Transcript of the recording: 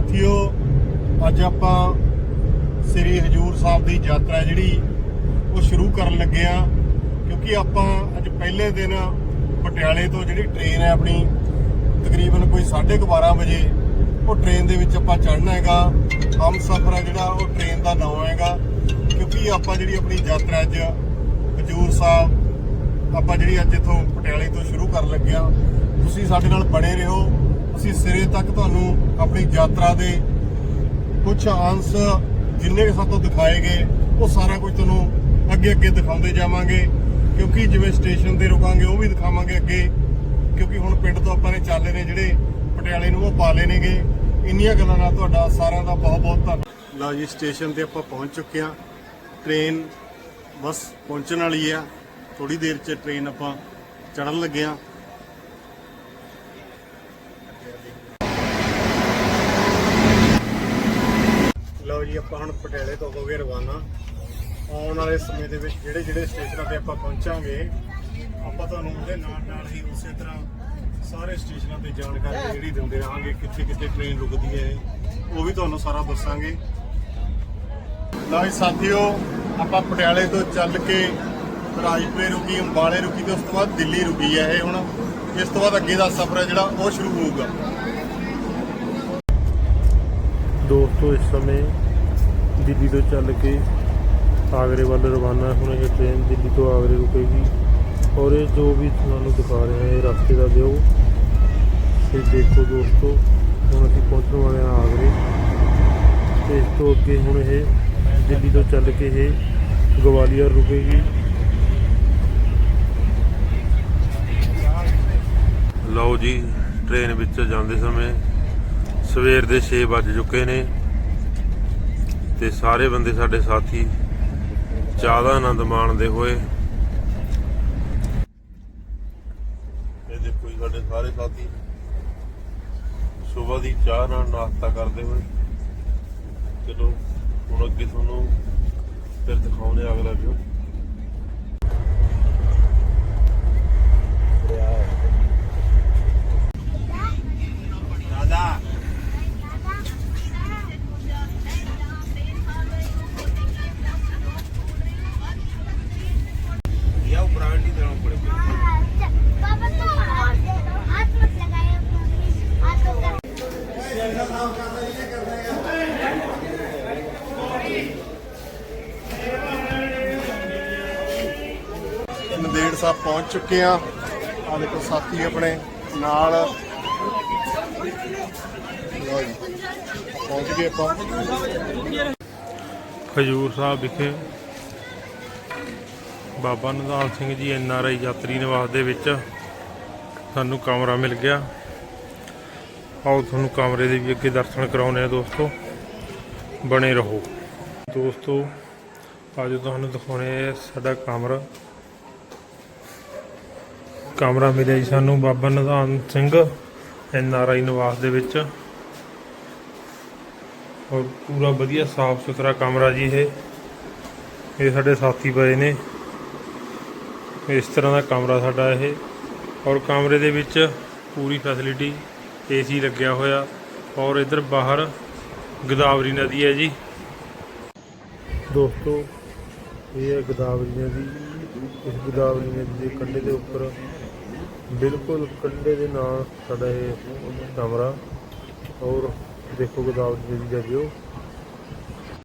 ਸਾਥੀਓ, ਅੱਜ ਆਪਾਂ ਸ੍ਰੀ ਹਜੂਰ ਸਾਹਿਬ ਦੀ ਯਾਤਰਾ ਜਿਹੜੀ, ਉਹ ਸ਼ੁਰੂ ਕਰਨ ਲੱਗੇ ਆ ਕਿਉਂਕਿ ਆਪਾਂ ਅੱਜ ਪਹਿਲੇ ਦਿਨ ਪਟਿਆਲੇ ਤੋਂ ਜਿਹੜੀ ਟ੍ਰੇਨ ਹੈ ਆਪਣੀ, ਤਕਰੀਬਨ ਕੋਈ 12:30 ਵਜੇ, ਉਹ ਟ੍ਰੇਨ ਦੇ ਵਿੱਚ ਆਪਾਂ ਚੜ੍ਹਨਾ ਹੈਗਾ। ਹਮ ਸਫਰ ਹੈ ਜਿਹੜਾ, ਉਹ ਟ੍ਰੇਨ ਦਾ ਨਾਮ ਹੈਗਾ। ਕਿਉਂਕਿ ਆਪਾਂ ਜਿਹੜੀ ਆਪਣੀ ਯਾਤਰਾ ਅੱਜ ਹਜੂਰ ਸਾਹਿਬ, ਆਪਾਂ ਜਿਹੜੀ ਅੱਜ ਇਥੋਂ ਪਟਿਆਲੇ ਤੋਂ ਸ਼ੁਰੂ ਕਰਨ ਲੱਗੇ ਆ ਤੁਸੀਂ ਸਾਡੇ ਨਾਲ ਬਣੇ ਰਹੋ। ਅਸੀਂ ਸਿਰੇ ਤੱਕ ਤੁਹਾਨੂੰ ਆਪਣੀ ਯਾਤਰਾ ਦੇ ਕੁਝ ਅੰਸ਼ ਜਿੰਨੇ ਵੀ ਸਾਤੋਂ ਦਿਖਾਏ ਗਏ, ਉਹ ਸਾਰਾ ਕੁਝ ਤੁਹਾਨੂੰ ਅੱਗੇ ਅੱਗੇ ਦਿਖਾਉਂਦੇ ਜਾਵਾਂਗੇ। ਕਿਉਂਕਿ ਜਿਵੇਂ ਸਟੇਸ਼ਨ ਤੇ ਰੁਕਾਂਗੇ, ਉਹ ਵੀ ਦਿਖਾਵਾਂਗੇ ਅੱਗੇ। ਕਿਉਂਕਿ ਹੁਣ ਪਿੰਡ ਤੋਂ ਆਪਾਂ ਨੇ ਚਾਲੇ ਨੇ ਜਿਹੜੇ ਪਟਿਆਲੇ ਨੂੰ, ਉਹ ਪਾ ਲਏ ਨੇਗੇ। ਇੰਨੀਆਂ ਗੱਲਾਂ ਨਾਲ ਤੁਹਾਡਾ ਸਾਰਿਆਂ ਦਾ ਬਹੁਤ ਬਹੁਤ ਧੰਨਵਾਦ। ਲਓ ਜੀ, ਸਟੇਸ਼ਨ ਤੇ ਆਪਾਂ ਪਹੁੰਚ ਚੁੱਕੇ ਹਾਂ। ਟ੍ਰੇਨ, ਬਸ ਪਹੁੰਚਣ ਵਾਲੀ ਆ। ਥੋੜੀ ਦੇਰ ਚ ਟ੍ਰੇਨ ਆਪਾਂ ਚੜਨ ਲੱਗੇ ਆ ਲਓ ਜੀ, ਆਪਾਂ ਹੁਣ ਪਟਿਆਲੇ ਤੋਂ ਹੋ ਗਏ ਰਵਾਨਾ। ਆਉਣ ਵਾਲੇ ਸਮੇਂ ਦੇ ਵਿੱਚ ਜਿਹੜੇ ਜਿਹੜੇ ਸਟੇਸ਼ਨਾਂ ਤੇ ਆਪਾਂ ਪਹੁੰਚਾਂਗੇ, ਆਪਾਂ ਤੁਹਾਨੂੰ ਉਹਦੇ ਨਾਲ ਨਾਲ ਹੀ ਉਸੇ ਤਰ੍ਹਾਂ ਸਾਰੇ ਸਟੇਸ਼ਨਾਂ ਤੇ ਜਾਣਕਾਰੀ ਜਿਹੜੀ ਦਿੰਦੇ ਰਹਾਂਗੇ, ਕਿੱਥੇ ਕਿੱਥੇ ਟ੍ਰੇਨ ਰੁਕਦੀ ਹੈ, ਉਹ ਵੀ ਤੁਹਾਨੂੰ ਸਾਰਾ ਦੱਸਾਂਗੇ। ਲਓ ਜੀ, ਸਾਥੀਓ, ਆਪਾਂ ਪਟਿਆਲੇ ਤੋਂ ਚੱਲ ਕੇ ਰਾਜਪੁਰੇ ਰੁਕੀ, ਅੰਬਾਲੇ ਰੁਕੀ ਤੇ ਉਸ ਤੋਂ ਬਾਅਦ ਦਿੱਲੀ ਰੁਕੀ ਹੈ ਇਹ ਹੁਣ। ਇਸ ਤੋਂ ਬਾਅਦ ਅੱਗੇ ਦਾ ਸਫ਼ਰ ਹੈ ਜਿਹੜਾ, ਉਹ ਸ਼ੁਰੂ ਹੋਊਗਾ। ਦੋਸਤੋ, ਇਸ ਸਮੇਂ ਦਿੱਲੀ ਤੋਂ ਚੱਲ ਕੇ ਆਗਰੇ ਵੱਲ ਰਵਾਨਾ ਹੁਣ ਇਹ ਟ੍ਰੇਨ ਦਿੱਲੀ ਤੋਂ ਆਗਰੇ ਰੁਕੇਗੀ। ਔਰ ਇਹ ਜੋ ਵੀ ਤੁਹਾਨੂੰ ਦਿਖਾ ਰਿਹਾ ਇਹ ਰਸਤੇ ਦਾ ਵਿਊ। ਇਹ ਦੇਖੋ ਦੋਸਤੋ, ਹੁਣ ਅਸੀਂ ਪਹੁੰਚਣ ਵਾਲੇ ਹਾਂ ਆਗਰੇ। ਤੇ ਇਸ ਤੋਂ ਅੱਗੇ ਹੁਣ ਇਹ ਦਿੱਲੀ ਤੋਂ ਚੱਲ ਕੇ ਇਹ ਗਵਾਲੀਅਰ ਰੁਕੇਗੀ। ਲਓ ਜੀ ਟ੍ਰੇਨ ਵਿੱਚ ਜਾਂਦੇ ਸਮੇਂ ਸਵੇਰ ਦੇ 6 ਵੱਜ ਚੁੱਕੇ ਨੇ। ਤੇ ਸਾਰੇ ਬੰਦੇ ਸਾਡੇ ਸਾਥੀ ਚਾਹ ਦਾ ਆਨੰਦ ਮਾਣਦੇ ਹੋਏ। ਇਹ ਦੇਖੋ ਜੀ, ਸਾਡੇ ਸਾਰੇ ਸਾਥੀ ਸਵੇਰ ਦੀ ਚਾਹ ਨਾਲ ਨਾਸ਼ਤਾ ਕਰਦੇ ਹੋਏ। ਚਲੋ, ਹੁਣ ਅੱਗੇ ਤੁਹਾਨੂੰ ਫਿਰ ਦਿਖਾਉਣੇ ਅਗਲਾ ਵੀਡੀਓ ਸਾਹਿਬ ਪਹੁੰਚ ਚੁੱਕੇ ਆ ਆ ਦੇਖੋ ਸਾਥੀ ਆਪਣੇ ਨਾਲ। ਲਓ ਜੀ, ਪਹੁੰਚ ਗਏ ਆਪਾਂ। ਹਜੂਰ ਸਾਹਿਬ ਵਿਖੇ ਬਾਬਾ Nidhan Singh ji N R I ਯਾਤਰੀ ਨਿਵਾਸ ਦੇ ਵਿੱਚ ਸਾਨੂੰ ਕਮਰਾ ਮਿਲ ਗਿਆ। ਆਓ ਤੁਹਾਨੂੰ ਕਮਰੇ ਦੇ ਵੀ ਅੱਗੇ ਦਰਸ਼ਨ ਕਰਾਉਣੇ ਆ ਦੋਸਤੋ। ਬਣੇ ਰਹੋ। ਦੋਸਤੋ, ਅੱਜ ਤੁਹਾਨੂੰ ਦਿਖਾਉਣੇ ਆ ਸਾਡਾ ਕਮਰਾ। ਕਮਰਾ ਮਿਲਿਆ ਜੀ ਸਾਨੂੰ ਬਾਬਾ Nidhan Singh N R I ਨਿਵਾਸ ਦੇ ਵਿੱਚ। ਔਰ ਪੂਰਾ ਵਧੀਆ ਸਾਫ਼ ਸੁਥਰਾ ਕਮਰਾ ਜੀ ਇਹ। ਇਹ ਸਾਡੇ ਸਾਥੀ ਪਏ ਨੇ। ਇਸ ਤਰ੍ਹਾਂ ਦਾ ਕਮਰਾ ਸਾਡਾ ਇਹ। ਔਰ ਕਮਰੇ ਦੇ ਵਿੱਚ ਪੂਰੀ ਫੈਸਿਲਿਟੀ ਏਸੀ ਲੱਗਿਆ ਹੋਇਆ। ਔਰ ਇਧਰ ਬਾਹਰ ਗੋਦਾਵਰੀ ਨਦੀ ਹੈ ਜੀ। ਦੋਸਤੋ, ਇਹ ਹੈ ਗੋਦਾਵਰੀ ਨਦੀ। ਇਸ ਗੋਦਾਵਰੀ ਨਦੀ ਦੇ ਕੰਢੇ ਦੇ ਉੱਪਰ ਬਿਲਕੁਲ ਕੰਢੇ ਦੇ ਨਾਲ ਸਾਡਾ ਇਹ ਕਮਰਾ ਔਰ ਦੇਖੋ ਗੋਦਾਵਰੀ ਨਦੀ ਦਾ ਵਿਊ